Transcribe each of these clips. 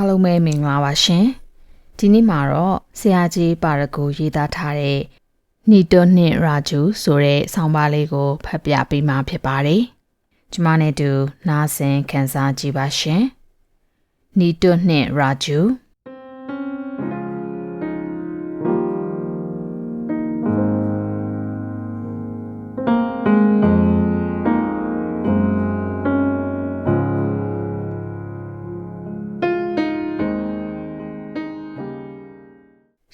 အားလုံးပဲမင်္ဂလာပါရှင်ဒီနေ့မှာတော့ဆရာကြီးပါရဂူရေးသားထားတဲ့နီတွနှင့်ရာဂျူဆိုတဲ့ဆောင်းပါးလေးကိုဖတ်ပြပေးမှာဖြစ်ပါတယ်ကျမနဲ့တူနားဆင်ခံစားကြည့်ပါရှင်နီတွနှင့်ရာဂျူ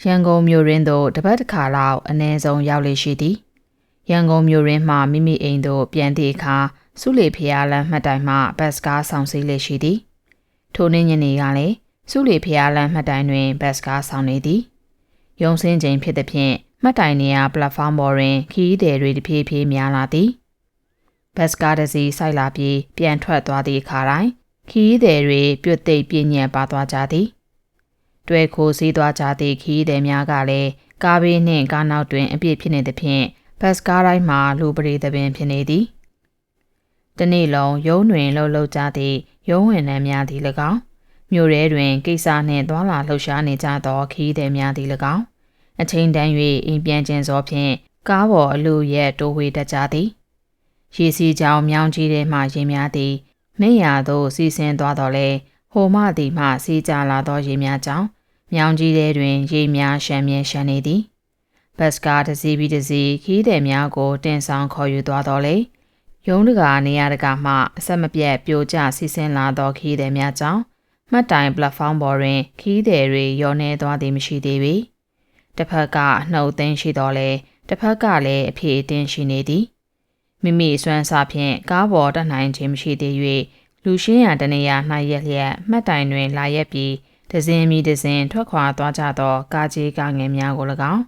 ရန်ကုန်မြို့ရင်းသို့တပတ်တစ်ခါလောက်အ ਨੇ ဆုံးရောက်လေရှိသည်ရန်ကုန်မြို့ရင်းမှမိမိအိမ်သို့ပြန်သည့်အခါစုလေဖျားလမ်းမှတ်တိုင်မှဘတ်စကားဆောင်စီးလေရှိသည်ထိုနေ့ညနေကလည်းစုလေဖျားလမ်းမှတ်တိုင်တွင်ဘတ်စကားဆောင်နေသည်ရုံစင်းချိန်ဖြစ်သည်ဖြင့်မှတ်တိုင်နေရာပလက်ဖောင်းပေါ်တွင်ခီးသည်တွေတဖြည်းဖြည်းများလာသည်ဘတ်စကားတစ်စီးစိုက်လာပြီးပြန်ထွက်သွားသည့်အခါတိုင်းခီးသည်တွေပြုတ်သိပ်ပြင်းညံပါသွားကြသည် တွဲခိုးစည်းသွားကြသည့်ခီးသည်များကလည်းကားဘေးနှင့်ကားနောက်တွင်အပြည့်ဖြစ်နေသဖြင့်ဘတ်စကားတိုင်းမှာလူပရိသပင်ဖြစ်နေသည်။တနေ့လုံးရုံးတွင်လှုပ်လှုပ်ကြသည့်ရုံးဝင်နှန်းများသည်၎င်းမြို့ရဲတွင်ကိစ္စနှင့်သွာလာလှုပ်ရှားနေကြသောခီးသည်များသည်၎င်းအချိန်တန်၍အိမ်ပြန်ခြင်းစောဖြင့်ကားပေါ်အလူရဲ့တိုးဝေတတ်ကြသည်။ရေစီကြောင်မြောင်းကြီးထဲမှရင်များသည်မိရသို့စီးဆင်းသွားတော်လဲ ဟိုမှသည်မှစီးကြလာသောရေများကြောင့်မြောင်းကြီးထဲတွင်ရေများရှမ်းမြဲရှမ်းနေသည်ဘတ်စကားတစ်စီးပြီးတစ်စီးခီးသည်များကိုတင်ဆောင်ခေါ်ယူသွားတော်လေရုံးတကာနေရာတကာမှအဆက်မပြတ်ပြိုကျစီးဆင်းလာသောခီးသည်များကြောင့်မှတ်တိုင်ပလက်ဖောင်းပေါ်တွင် ခီးသည်တွေရောနေသွားသည်မရှိသေးပေတစ်ဖက်ကနှုတ်သိမ်းရှိတော်လဲတစ်ဖက်ကလည်းအဖြေအတင်းရှိနေသည်မိမိစွမ်းစားဖြင့်ကားပေါ်တက်နိုင်ခြင်းမရှိသေး၍ လူရှင်းရတနေရာနှိုက်ရက်လျက်မှတ်တိုင်တွင်လာရက်ပြီးဒဇင်မီဒဇင်ထွက်ခွာသွားကြသောကားကြီးကားငယ်များကို၎င်း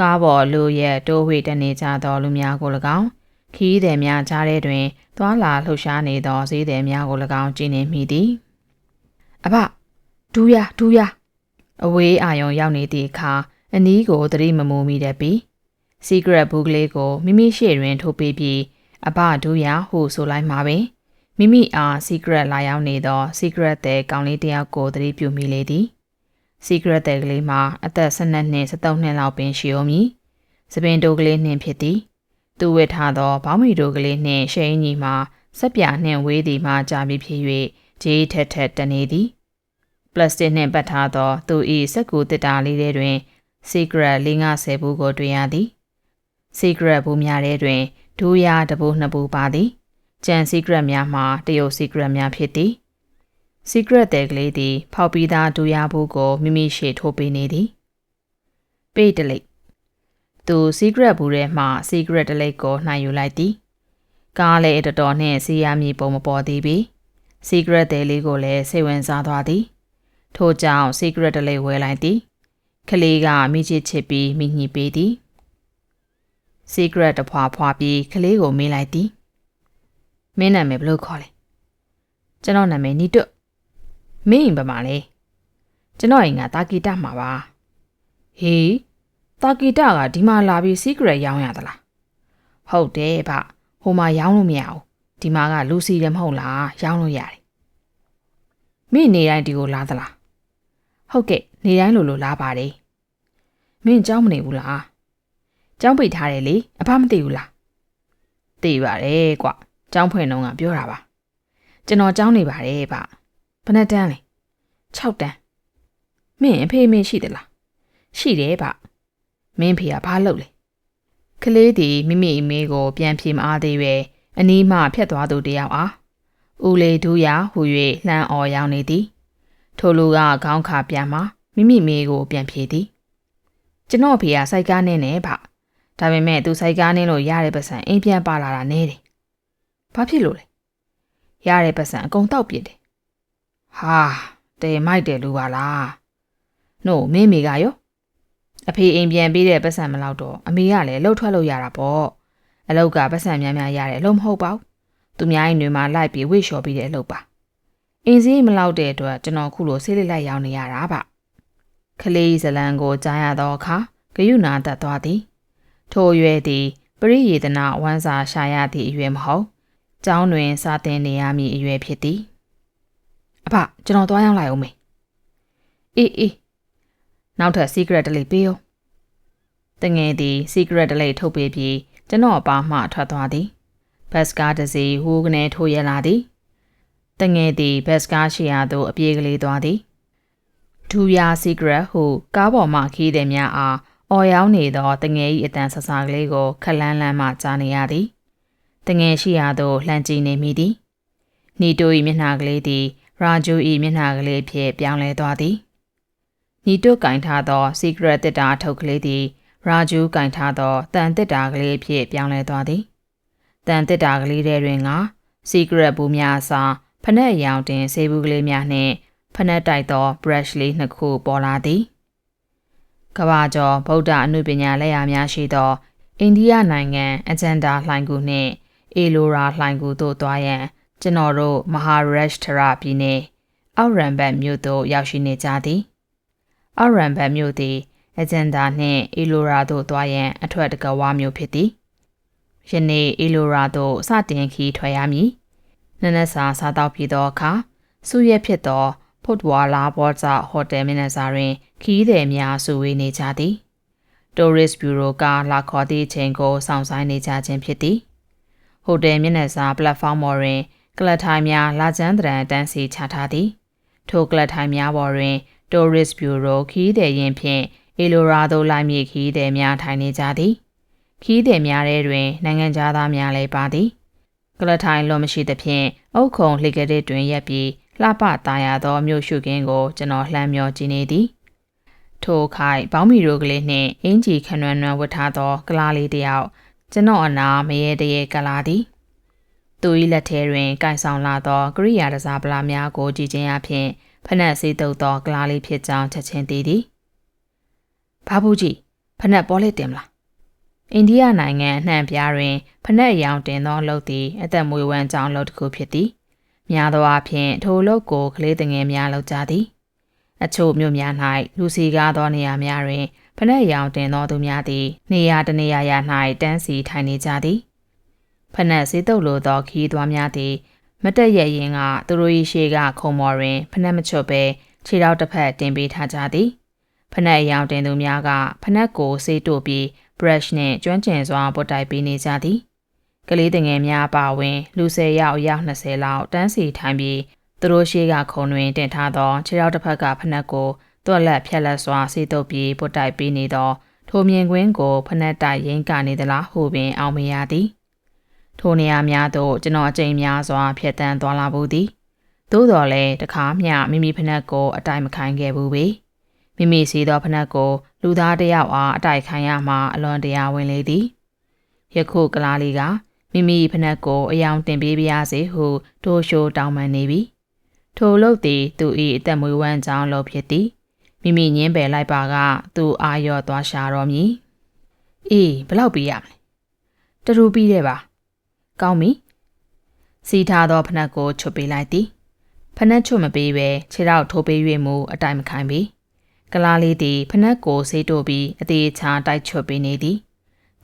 ကားပေါ်လူရဲ့တိုးဝှေ့တနေကြသောလူများကို၎င်းခီးသည်များကြားထဲတွင်သွာလာလှုပ်ရှားနေသောဈေးသည်များကို၎င်းကြည့်နေမိသည်အဖဒူးရဒူးရအဝေးအာယုံရောက်နေသည့်အခါအနီးကိုသတိမမူမိတဲ့ပြီး secret ဘူးကလေးကိုမိမိရှေ့တွင်ထိုးပေးပြီးအဘဒူးရဟုဆိုလိုက်မှာပင် မိမိအား secret လာရောက်နေသော secret တဲ့ကောင်လေးတယောက်ကိုသတိပြုမိလေသည် secret တဲ့ကလေးမှာအသက်12နှစ်13နှစ်လောက်ပင်ရှိအောင်မည်စပင်တိုကလေးနှင့်ဖြစ်သည် သူဝစ်ထားသောဘောင်းမီတိုကလေးနှင့်ရှိန်ကြီးမှာစက်ပြနှင့်ဝေးသည်မှကြာပြီးဖြစ်၍ဂျေးထက်ထက်တနေသည်ပလတ်စတစ်နှင့်ပတ်ထားသော သူ၏စက်ကူတစ်တာလေးထဲတွင် secret 50ဘူးကိုတွေ့ရသည် secret ဘူးများထဲတွင်ဒူးရတဘူးနှစ်ဘူးပါသည် ကျန် secret များမှာတရုတ် secret များဖြစ်သည် secret တဲ့ကလေးသည် ဖောက်ပြီးသားဒူရဘူးကိုမိမိရှေ့ထိုးပေးနေသည်ပေးတလိပ်သူ secret ဘူးထဲမှ secret တလိပ်ကိုနှိုင်ယူလိုက်သည်ကားလည်းတော်တော်နှင့်စီးရမည်ပုံမပေါ်သေးပြီ secret တဲ့လေးကိုလည်းစိတ်ဝင်စားသွားသည်ထို့ကြောင့် secret တလိပ်ဝဲလိုက်သည်ကလေးကမိချစ်ချစ်ပြီးမိညှိပေးသည် secret တဖွာဖွာပြီးကလေးကိုမေးလိုက်သည် မင်းနာမည်ဘယ်လိုခေါ်လဲကျွန်တော်နာမည်နီတွတ်မင်းအိမ်ဘယ်မှာလဲကျွန်တော်အိမ်ကတာကီတမှာပါဟေးတာကီတကဒီမှာလာပြီး secret ရောင်းရသလားဟုတ်တယ်ဗျဟိုမှာရောင်းလို့မရဘူးဒီမှာကလူစီတယ်မဟုတ်လားရောင်းလို့ရတယ်မင်းနေတိုင်းဒီကိုလာသလားဟုတ်ကဲ့နေတိုင်းလိုလိုလာပါတယ်မင်းကြောင်းမနေဘူးလားကြောင်းပိတ်ထားတယ်လေအဖမသိဘူးလားသိပါတယ်ကွာ ကျောင်းဖွင့်တော့ကပြောတာပါကျွန်တော်ကျောင်းနေပါတယ်ဗျဘယ်နှတန်းလဲ6တန်းမင်းအဖေမေရှိသလားရှိတယ်ဗျမင်းဖေကဘာလုပ်လဲကလေးသည်မိမိအမေကိုပြန်ပြေမအားသေးပဲအနီးမှဖြတ်သွားသူတယောက်အားဦးလေးဒူးရဟူ၍လှမ်းအော်ရောက်နေသည်ထိုလူကခေါင်းခါပြန်မှမိမိမေကိုပြန်ပြေသည်ကျွန်တော်ဖေကစိုက်ကားနဲ့နဲ့ဗျဒါပေမဲ့သူစိုက်ကားနဲ့လို့ရတဲ့ပတ်စံအိမ်ပြန်ပါလာတာနဲတယ် ဘာဖြစ်လို့လဲရတဲ့ပတ်စံအကုန်တောက်ပြစ်တယ်ဟာတဲမိုက်တယ်လူပါလားနို့မင်းမေကရောအဖေအိမ်ပြန်ပေးတဲ့ပတ်စံမလောက်တော့အမေကလည်းလှုပ်ထွက်လို့ရတာပေါ့အလောက်ကပတ်စံများများရတယ်လို့မဟုတ်ပါဘူးသူများရင်တွေမှာလိုက်ပြီးဝိလျှော်ပြီးတဲ့အလုပ်ပါအင်းစည်းမလောက်တဲ့အတွက်ကျွန်တော်ခုလိုဆေးလေးလိုက်ရောင်းနေရတာဗျခလေးဇလန်ကိုကြားရသောအခါဂယုနာတတ်သွားသည်ထိုရွယ်သည်ပရိယေတနာဝမ်းစာရှာရသည့်အရွယ်မဟုတ် ကျောင်းတွင်စာသင်နေရမည့်အရွယ်ဖြစ်သည်အဖကျွန်တော်သွားရောက်လိုက်အောင်မေအေးအေးနောက်ထပ် secret တလေးပေးဦးတငယ်သည် secret တလေးထုတ်ပေးပြီးကျွန်တော်အပါမှထွက်သွားသည်ဘတ်စကားတစ်စီးဟိုးကနေထိုးရလာသည်တငယ်သည်ဘတ်စကားရှိရာသို့အပြေးကလေးသွားသည်ဒူယာ secret ဟုကားပေါ်မှခီးသည်များအားအော်ရောင်းနေသောတငယ်၏အတန်ဆဆကလေးကိုခက်လန်းလန်းမှကြားနေရသည် တငယ်ရှိရာသို့လှမ်းကြည့်နေမိသည်နီတို၏မျက်နှာကလေးသည်ရာဂျူ၏မျက်နှာကလေးဖြင့်ပြောင်းလဲသွားသည်နီတိုကင်ထားသော secret တစ်တာထုတ်ကလေးသည်ရာဂျူးကင်ထားသောတန်တစ်တာကလေးဖြင့်ပြောင်းလဲသွားသည်တန်တစ်တာကလေးထဲတွင်က secret ဘူးများအစားဖနက်ရောင်တင်ဆေးဘူးကလေးများနှင့်ဖနက်တိုက်သော brush လေးနှစ်ခုပေါ်လာသည်ကဘာကျော်ဗုဒ္ဓအနုပညာလက်ရာများရှိသောအိန္ဒိယနိုင်ငံအဂျန်ဒါလှိုင်ကူနှင့် အေလိုရာလှိုင်ကူသို့သွားရန်ကျွန်တော်တို့မဟာရက်ရှ်ထရာပြည်နယ်အောက်ရန်ဘတ်မြို့သို့ရောက်ရှိနေကြသည်အောက်ရန်ဘတ်မြို့သည်အဂျန်ဒါနှင့်အီလိုရာသို့သွားရန်အထွက်တကဝါမျိုးဖြစ်သည်ယနေ့အီလိုရာသို့စတင်ခီးထွက်ရမည်နနက်စာစားတော့ပြီးသောအခါစုရက်ဖြစ်သောဖုတ်ဝါလာဘော့ဇာဟိုတယ်မင်းနစာတွင်ခီးသည်များစုဝေးနေကြသည် Tourist Bureau ကလာခေါ်သည့်အချိန်ကိုစောင့်ဆိုင်နေကြခြင်းဖြစ်သည် ဟိုတယ်မျက်နှာစာ platform ပေါ်တွင် ကလထိုင်များလာကျန်းတရံတန်းစီချထားသည် ထိုကလထိုင်များပေါ်တွင် Tourist Bureau ခီးသည်ရင်ဖြင့်အီလိုရာသို့လိုက်မြေခီးသည်များထိုင်နေကြသည်ခီးသည်များထဲတွင် နိုင်ငံသားများလည်းပါသည်ကလထိုင်လွန်မရှိသဖြင့်အုတ်ခုံလှေကတဲ့တွင်ရက်ပြီးလှပသားရသောမြို့ရှုခင်းကိုကျွန်တော်လှမ်းမျောကြည့်နေသည်ထိုခိုင်ဘောင်းမီရိုကလေးနှင့်အင်ဂျီခနွမ်းနွမ်းဝတ်ထားသောကလားလေးတစ်ယောက် ကျွန်တော်အနာမရေတရေကလာသည်သူ၏လက်ထဲတွင်ကင်ဆောင်လာသောကရိယာတစားပလာများကိုကြည့်ခြင်းအပြင်ဖနက်စေးတုပ်သောကလားလေးဖြစ်ကြောင်းချက်ချင်းသိသည်ဘာဘူးကြီးဖနက်ပေါ်လေးတင်မလားအိန္ဒိယနိုင်ငံအနှံ့ပြားတွင်ဖနက်ရောင်တင်သောလုပ်သည်အသက်မွေးဝမ်းကြောင်းလုပ်တစ်ခုဖြစ်သည်များသောအားဖြင့်ထိုလုပ်ကိုကလေးငယ်များလုပ်ကြသည်အချို့မြို့များ၌လူစီကားသောနေရာများတွင် ဖနက်ရောင်တင်သောသူများသည်နေရာတနေရာရာ၌တန်းစီထိုင်နေကြသည်ဖနက်စေးတုပ်လိုသောခီးသွားများသည် မတက်ရရင်ကသူတို့၏ရှေ့ကခုံမော်တွင်ဖနက်မချွတ်ပဲခြေထောက်တစ်ဖက်တင်ပေးထားကြသည်ဖနက်ရောင်တင်သူများကဖနက်ကိုစေးတို့ပြီး brush နှင့်ကျွမ်းကျင်စွာပုတ်တိုက်ပေးနေကြသည်ကလေးတငယ်များပါဝင် လူ၁၀ယောက်ရောက်20လောက်တန်းစီထိုင်ပြီးသူတို့ရှိကခုံတွင်တင်ထားသောခြေထောက်တစ်ဖက်ကဖနက်ကို တွက်လက်ဖြက်လက်စွာစေးတုပ်ပြီးပုတ်တိုက်ပေးနေသောထိုမြင်ကွင်းကိုဖနက်တိုက်ရင်းကနေသလားဟုပင်အောင်မရသည်ထိုနေရာများသို့ကျွန်တော်အကြိမ်များစွာဖျက်တမ်းသွားလာဘူးသည်သို့တော်လည်းတခါမျှမိမိဖနက်ကိုအတိုင်မခိုင်းခဲ့ဘူးပေမိမိစီသောဖနက်ကို လူသားတယောက်အားအတိုင်ခိုင်းရမှအလွန်တရာဝင်လေသည်ယခုကလားလေးကမိမိဖနက်ကိုအယောင်တင်ပေးပါရစေဟုထိုရှိုးတောင်းပန်နေပြီထိုလုတ်သည်သူ၏အသက်မွေးဝမ်းကြောင်းလို့ဖြစ်သည် မိမိညင်းပယ်လိုက်ပါကသူအာရော့သွားရှာတော်မူအေးဘလောက်ပေးရမလဲတရူပြီးတဲ့ပါကောင်းပြီစီထားသောဖနက်ကိုချွတ်ပေးလိုက်သည်ဖနက်ချွတ်မပေးပဲခြေထောက်ထိုးပေး၍မူအတိုင်မခိုင်းပြီကလားလေးသည်ဖနက်ကိုဆေးတို့ပြီးအသေးချာတိုက်ချွတ်ပေးနေသည်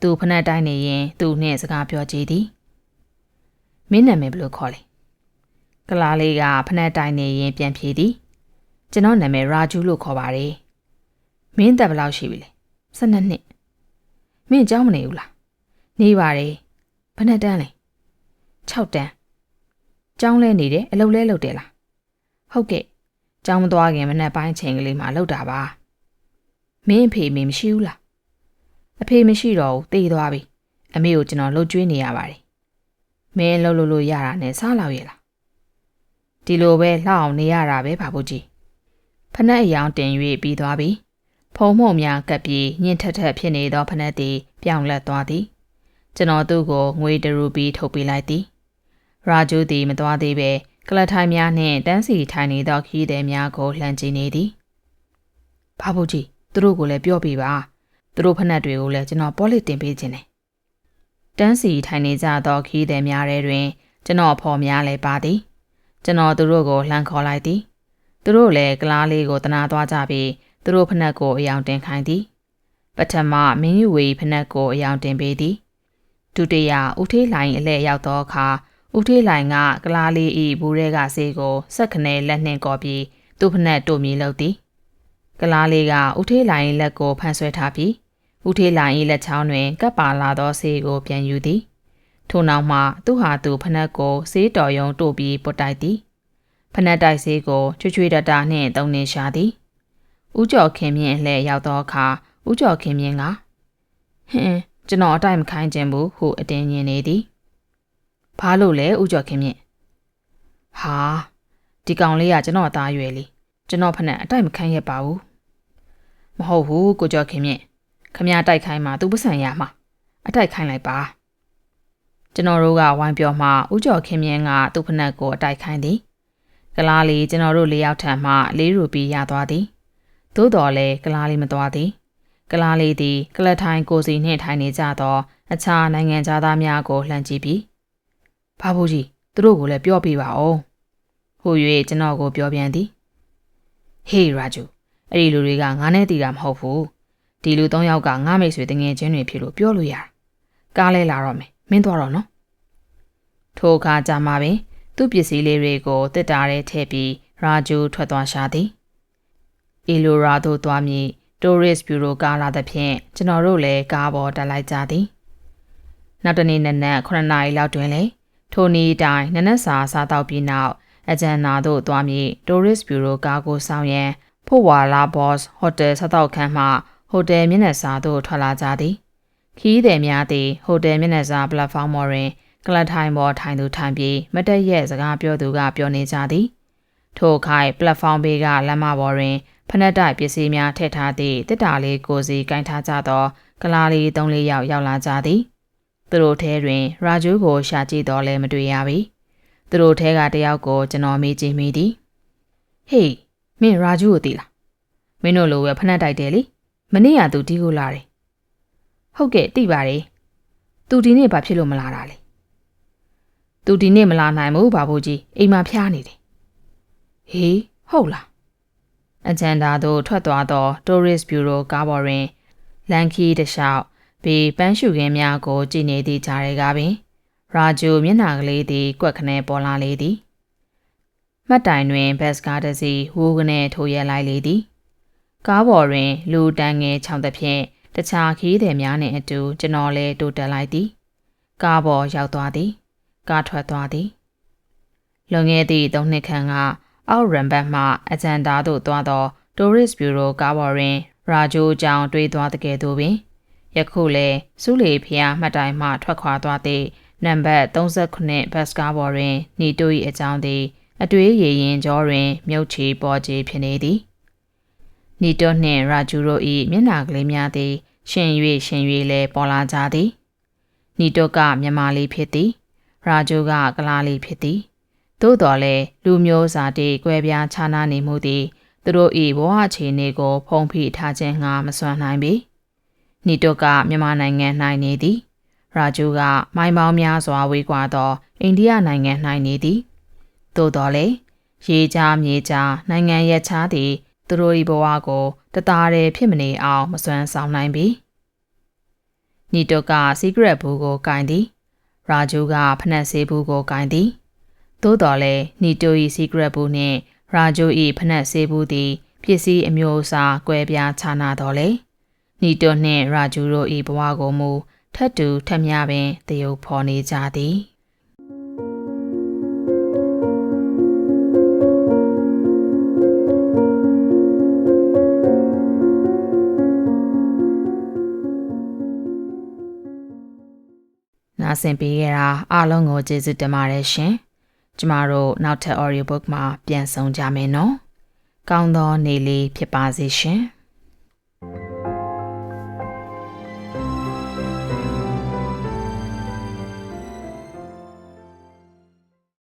သူဖနက်တိုင်းနေရင်သူနှင့်စကားပြောကြည့်သည်မင်းနာမည်ဘယ်လိုခေါ်လဲကလားလေးကဖနက်တိုင်းနေရင်ပြန်ဖြေသည် ကျွန်တော်နာမည်ရာဂျူးလို့ခေါ်ပါတယ်။မင်းတက်ဘယ်လောက်ရှိပြီလဲ။၁၂နှစ်။မင်းအကြောင်းမနေဘူးလား။နေပါတယ်။ဘယ်နှစ်တန်းလဲ။၆တန်း။ကျောင်းလဲနေတယ်အလုပ်လဲလုပ်တယ်လား။ဟုတ်ကဲ့။ကျောင်းမသွားခင်မနက်ပိုင်းချိန်ကလေးမှာလုပ်တာပါ။မင်းအဖေမေမရှိဘူးလား။အဖေမရှိတော့ဘူးတေးသွားပြီ။အမေကိုကျွန်တော်လှုပ်ကြွေးနေရပါတယ်။မင်းလှုပ်လို့လို့ရတာနဲ့စားလောက်ရဲ့လား။ဒီလိုပဲလှောက်အောင်နေရတာပဲဘာဖို့ကြီး ဖနက်အယောင်တင်၍ပြီးသွားပြီဖုံမှုံများကပ်ပြီးညှင့်ထက်ထက်ဖြစ်နေသောဖနက်သည်ပြောင်းလဲသွားသည်ကျွန်တော်သူ့ကိုငွေတရူပီထုတ်ပေးလိုက်သည်ရာဂျူးသည်မသွားသေးပဲကလထိုင်များနှင့်တန်းစီထိုင်နေသောခီးသည်များကိုလှမ်းကြည့်နေသည်ဘာဘူးကြီးသူတို့ကိုလည်းပြောပြပါသူတို့ဖက်တွေကိုလည်းကျွန်တော်ပေါ်လစ်တင်ပေးခြင်းတယ်တန်းစီထိုင်နေကြသောခီးသည်များထဲတွင် ကျွန်တော်ဖော်များလည်းပါသည် ကျွန်တော်သူတို့ကိုလှမ်းခေါ်လိုက်သည် သူတို့လည်းကလားလေးကိုတနာသွားကြပြီးသူတို့ဖက်ကိုအယောင်တင်ခိုင်းသည် ပထမမင်းယူဝေဖက်ကိုအယောင်တင်ပေးသည်ဒုတိယဦးထေးလိုင်းအလဲရောက်သောအခါဦးထေးလိုင်ကကလားလေးဤဘူးရဲကဆေးကိုဆက်ခနဲလက်နှင့်ကော်ပြီးသူ့ဖက်တို့မြည်လုပ်သည်ကလားလေးကဦးထေးလိုင်၏လက်ကိုဖမ်းဆွဲထားပြီးဦးထေးလိုင်၏လက်ချောင်းတွင်ကပ်ပါလာသောဆေးကိုပြန်ယူသည်ထို့နောက်မှသူဟာသူဖနက်ကိုဆေးတော်ယုံတို့ပြီးပုတ်တိုက်သည် ဖနက်တိုက်ဆေးကိုချွချွေတတာနှင့်သုံးနေရှာသည်ဦးကျော်ခင်မြင့်လှည့်ရောက်သောအခါဦးကျော်ခင်မြင့်ကဟင်းကျွန်တော်အတိုက်မခိုင်းခြင်းဘူးဟုအတင်းညင်နေသည်ဘာလို့လဲဦးကျော်ခင်မြင့်ဟာဒီကောင်လေးကကျွန်တော်အသားရွယ်လေးကျွန်တော်ဖက်နဲ့အတိုက်မခိုင်းရပါဘူးမဟုတ်ဘူးကိုကျော်ခင်မြင့်ခမရတိုက်ခိုင်းမှာသူပစံရမှာအတိုက်ခိုင်းလိုက်ပါကျွန်တော်တို့ကဝိုင်းပြောမှဦးကျော်ခင်မြင့်ကသူ့ဖက်နဲ့ကိုအတိုက်ခိုင်းသည် ကလားလေးကျွန်တော်တို့လေးယောက်ထံမှလေးရူပီရသွားသည်သို့တော်လည်းကလားလေးမသွားသည်ကလားလေးသည်ကလထိုင်ကိုစီနှင့်ထိုင်နေကြသော အခြားနိုင်ငံသားများကိုလှမ်းကြည့်ပြီးဘာဘူးကြီးသူတို့ကိုလည်းပြောပြပါဦးဟူ၍ကျွန်တော်ကိုပြောပြန်သည်ဟေးရာဂျူအဲ့ဒီလူတွေကငါနဲ့တည်တာမဟုတ်ဘူးဒီလူ၃ယောက်ကငါမိတ်ဆွေတငယ်ချင်းတွေဖြစ်လို့ပြောလို့ရတာကားလဲလာတော့မယ်မင်းသွားတော့နော်ထိုအခါကြာမှပင် သူ့ပစ္စည်းလေးတွေကိုတစ်တာထဲထည့်ပြီးရာဂျူထွက်သွားရှာသည်အီလိုရာသို့သွားမည်တိုရစ်ဘျူရိုကားလာသဖြင့်ကျွန်တော်တို့လည်းကားပေါ်တက်လိုက်ကြသည်နောက်တနေ့နနက်9နာရီလောက်တွင်လေထိုနီတိုင်းနနက်စာစားတော့ပြီးနောက်အဂျန်နာသို့သွားမည်တိုရစ်ဘျူရိုကားကိုဆောင်ရန်ဖို့ဝါလာဘော့စ်ဟိုတယ်စားတော့ခန်းမှဟိုတယ်မျက်နှာစာသို့ထွက်လာကြသည်ခီးသည်များသည်ဟိုတယ်မျက်နှာစာပလက်ဖောင်းပေါ်တွင် ကလထိုင်ပေါ်ထိုင်သူထိုင်ပြီးမတက်ရက်စကားပြောသူကပြောနေကြသည်ထိုခိုင်ပလက်ဖောင်းဘေးကလမ်းမပေါ်တွင်ဖနက်တိုက်ပစ္စည်းများထည့်ထားသည့်တစ်တာလေးကိုစီကင်ထားကြသောကလားလေး၃လေးယောက်ရောက်လာကြသည်သူတို့ထဲတွင် ရာဂျူးကိုရှာကြည့်တော့လဲမတွေ့ရပြီသူတို့ထဲကတယောက်ကိုကျွန်တော်မေးကြည့်မိသည်ဟေးမင်းရာဂျူးကိုသိလားမင်းတို့လိုပဲဖနက်တိုက်တယ်လေမနေ့ကသူဒီကိုလာတယ်ဟုတ်ကဲ့သိပါတယ်သူဒီနေ့ဘာဖြစ်လို့မလာတာလဲ သူဒီနေ့မလာနိုင်ဘူးဘာဘူးကြီးအိမ်မှာဖျားနေတယ်ဟေးဟုတ်လားအဂျန်ဒါသို့ထွက်သွားသော Tourist Bureau ကားပေါ်တွင်လန်ခီတလျှောက်ဘေးပန်းရှုခင်းများကိုကြည်နေသည့်ကြားတွေကပင်ရာဂျိုမျက်နှာကလေးသည်ကွက်ခနဲပေါ်လာလေသည်မှတ်တိုင်တွင်ဘတ်စကားတစ်စီးဝိုးကနေထိုးရဲလိုက်လေသည်ကားပေါ်တွင် လူတန်းငယ်ချောင်းသဖြင့်တခြားခီးသည်များနှင့်အတူကျွန်တော်လည်းတိုးတက်လိုက်သည်ကားပေါ်ရောက်သွားသည် ကားထွက်သွားသည်လွန်ခဲ့သည့်၃နှစ်ခန့်ကအောက်ရန်ဘတ်မှအဂျန်ဒါသို့သွားသော Tourist Bureau ကားပေါ်တွင်ရာဂျိုကြောင်တွေးသွားတဲ့ကဲ့သို့ပင်ယခုလဲစူးလီဖျားမှတ်တိုင်မှထွက်ခွာသွားသည့်နံပါတ်39ဘတ်ကားပေါ်တွင်နီတို၏အကြောင်းသည် အတွေးရည်ရင်ကြောတွင် မြုပ်ချီပေါ်ချီဖြစ်နေသည်နီတိုနှင့်ရာဂျူတို့၏မျက်နှာကလေးများသည် ရှင်၍ရှင်၍လဲပေါ်လာကြသည်နီတိုကမြန်မာလေးဖြစ်သည် ရာဂျူကကလားလေးဖြစ်သည်သို့တော်လည်းလူမျိုးစာတိကွဲပြားခြားနားနေမှုသည်သူတို့၏ဘဝအခြေအနေကို ဖုံးဖိထားခြင်းငှာမစွမ်းနိုင်ပေနီတိုကမြန်မာနိုင်ငံ၌နေသည်ရာဂျူကမိုင်းပေါင်းများစွာဝေးကွာသောအိန္ဒိယနိုင်ငံ၌နေသည်သို့တော်လည်းရေကြားမြေကြားနိုင်ငံရဲ့ခြားသည့်သူတို့၏ဘဝကိုတသားတည်းဖြစ်မနေအောင်မစွမ်းဆောင်နိုင်ပေနီတိုက secret ဘူးကိုကင်သည် ရာဂျူကဖနက်ဆေးဘူးကိုကင်သည်သို့တော်လည်းနီတို၏စီကရက်ဘူးနှင့်ရာဂျို၏ဖနက်ဆေးဘူးသည်ပစ္စည်းအမျိုးအစားကွဲပြားခြားနာတော်လေနီတိုနှင့်ရာဂျူတို့၏ဘဝကိုမူထတ်တူထက်များပင်တရုပ်ဖော်နေကြသည် နာဆင်ပေးကြတာအားလုံးကိုကျေးဇူးတင်ပါတယ်ရှင်။ကျမတို့နောက်ထပ် audio book မှာပြန်ဆောင်ကြမယ်နော်။ကောင်းသောနေ့လေးဖြစ်ပါစေရှင်။